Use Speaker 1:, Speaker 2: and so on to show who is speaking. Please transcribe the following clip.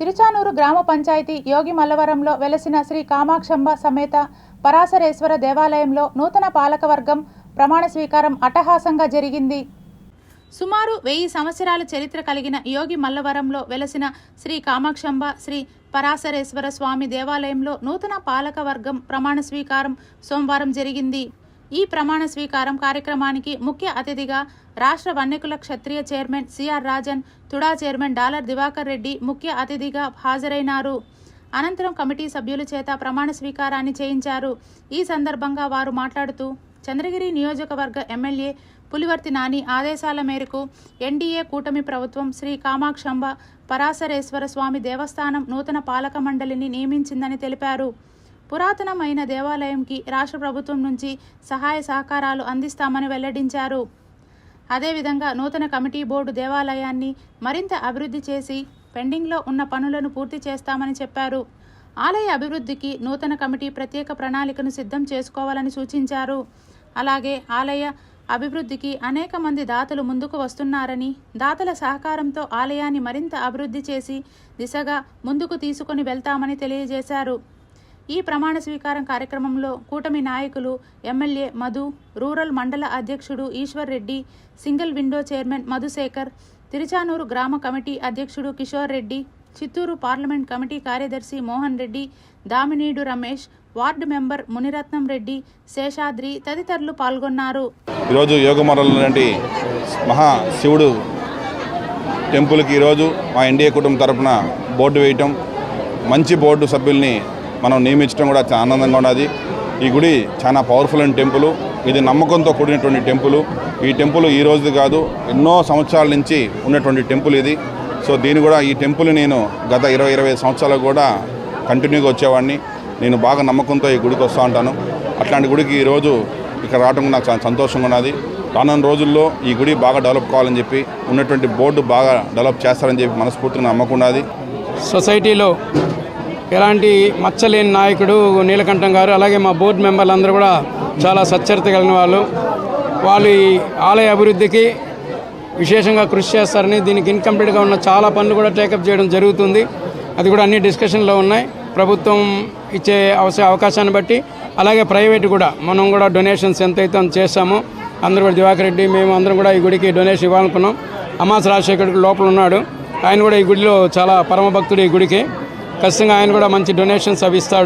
Speaker 1: తిరుచానూరు గ్రామ పంచాయతీ యోగి మల్లవరంలో వెలసిన శ్రీ కామాక్షంబ సమేత పరాశరేశ్వర దేవాలయంలో నూతన పాలకవర్గం ప్రమాణ స్వీకారం అట్టహాసంగా జరిగింది. సుమారు వెయ్యి సంవత్సరాల చరిత్ర కలిగిన యోగి మల్లవరంలో వెలసిన శ్రీ కామాక్షంబ శ్రీ పరాశరేశ్వర స్వామి దేవాలయంలో నూతన పాలకవర్గం ప్రమాణ స్వీకారం సోమవారం జరిగింది. ఈ ప్రమాణ స్వీకారం కార్యక్రమానికి ముఖ్య అతిథిగా రాష్ట్ర వన్యకుల క్షత్రియ chairman CR Rajan TUDA chairman Dollar Divakar Reddy ముఖ్య అతిథిగా హాజరైనారు. అనంతరం కమిటీ సభ్యుల చేత ప్రమాణ స్వీకారాన్ని చేయించారు. ఈ సందర్భంగా వారు మాట్లాడుతూ చంద్రగిరి నియోజకవర్గ ఎమ్మెల్యే పులివర్తి నాని ఆదేశాల మేరకు ఎన్డీఏ కూటమి ప్రభుత్వం శ్రీ కామాక్షంబ పరాశరేశ్వర స్వామి దేవస్థానం నూతన పాలక మండలిని నియమించిందని తెలిపారు. పురాతనమైన దేవాలయంకి రాష్ట్ర ప్రభుత్వం నుంచి సహాయ సహకారాలు అందిస్తామని వెల్లడించారు. అదేవిధంగా నూతన కమిటీ బోర్డు దేవాలయాన్ని మరింత అభివృద్ధి చేసి పెండింగ్లో ఉన్న పనులను పూర్తి చేస్తామని చెప్పారు. ఆలయ అభివృద్ధికి నూతన కమిటీ ప్రత్యేక ప్రణాళికను సిద్ధం చేసుకోవాలని సూచించారు. అలాగే ఆలయ అభివృద్ధికి అనేక మంది దాతలు ముందుకు వస్తున్నారని దాతల సహకారంతో ఆలయాన్ని మరింత అభివృద్ధి చేసి దిశగా ముందుకు తీసుకొని వెళ్తామని తెలియజేశారు. ఈ ప్రమాణ స్వీకారం కార్యక్రమంలో కూటమి నాయకులు ఎమ్మెల్యే మధు రూరల్ మండల అధ్యక్షుడు Eshwar Reddy single window chairman Madhusekhar Tiruchanur గ్రామ కమిటీ అధ్యక్షుడు కిషోర్ రెడ్డి చిత్తూరు పార్లమెంట్ కమిటీ కార్యదర్శి మోహన్ రెడ్డి దామినీడు రమేష్ వార్డు మెంబర్ మునిరత్నం రెడ్డి శేషాద్రి తదితరులు పాల్గొన్నారు.
Speaker 2: ఈరోజు యోగమరల్ మహా శివుడు టెంపుల్కి ఈరోజు మా ఎన్డీఏ కుటుంబం తరఫున బోర్డు వేయటం మంచి బోర్డు సభ్యుల్ని మనం నియమించడం కూడా చాలా ఆనందంగా ఉన్నది. ఈ గుడి చాలా పవర్ఫుల్ అయిన టెంపుల్. ఇది నమ్మకంతో కూడినటువంటి టెంపుల్. ఈ టెంపుల్ ఈ రోజుది కాదు ఎన్నో సంవత్సరాల నుంచి ఉన్నటువంటి టెంపుల్ ఇది. సో దీని కూడా ఈ టెంపుల్ నేను గత ఇరవై ఇరవై సంవత్సరాలు కూడా కంటిన్యూగా వచ్చేవాడిని. నేను బాగా నమ్మకంతో ఈ గుడికి వస్తూ ఉంటాను. అట్లాంటి గుడికి ఈరోజు ఇక్కడ రావడం నాకు చాలా సంతోషంగా ఉన్నది. రానున్న రోజుల్లో ఈ గుడి బాగా డెవలప్ కావాలని చెప్పి ఉన్నటువంటి బోర్డు బాగా డెవలప్ చేస్తారని చెప్పి మనస్ఫూర్తిగా నమ్మకున్నది
Speaker 3: సొసైటీలో ఎలాంటి మచ్చలేని నాయకుడు నీలకంఠం గారు అలాగే మా బోర్డు మెంబర్లు అందరూ కూడా చాలా సచ్చరిత కలిగిన వాళ్ళు. వాళ్ళు ఈ ఆలయ అభివృద్ధికి విశేషంగా కృషి చేస్తారని దీనికి ఇన్కంప్లీట్గా ఉన్న చాలా పనులు కూడా టేకప్ చేయడం జరుగుతుంది. అది కూడా అన్ని డిస్కషన్లో ఉన్నాయి. ప్రభుత్వం ఇచ్చే అవసర అవకాశాన్ని బట్టి అలాగే ప్రైవేట్ కూడా. మనం కూడా డొనేషన్స్ ఎంతైతే అంత చేస్తామో అందరూ కూడా దివాకర్ రెడ్డి మేము అందరం కూడా ఈ గుడికి డొనేషన్ ఇవ్వాలనుకున్నాం. అమాస రాజశేఖర్ లోపల ఉన్నాడు. ఆయన కూడా ఈ గుడిలో చాలా పరమభక్తుడు ఈ గుడికి. ఖచ్చితంగా ఆయన కూడా మంచి డొనేషన్స్ అవి ఇస్తాడు.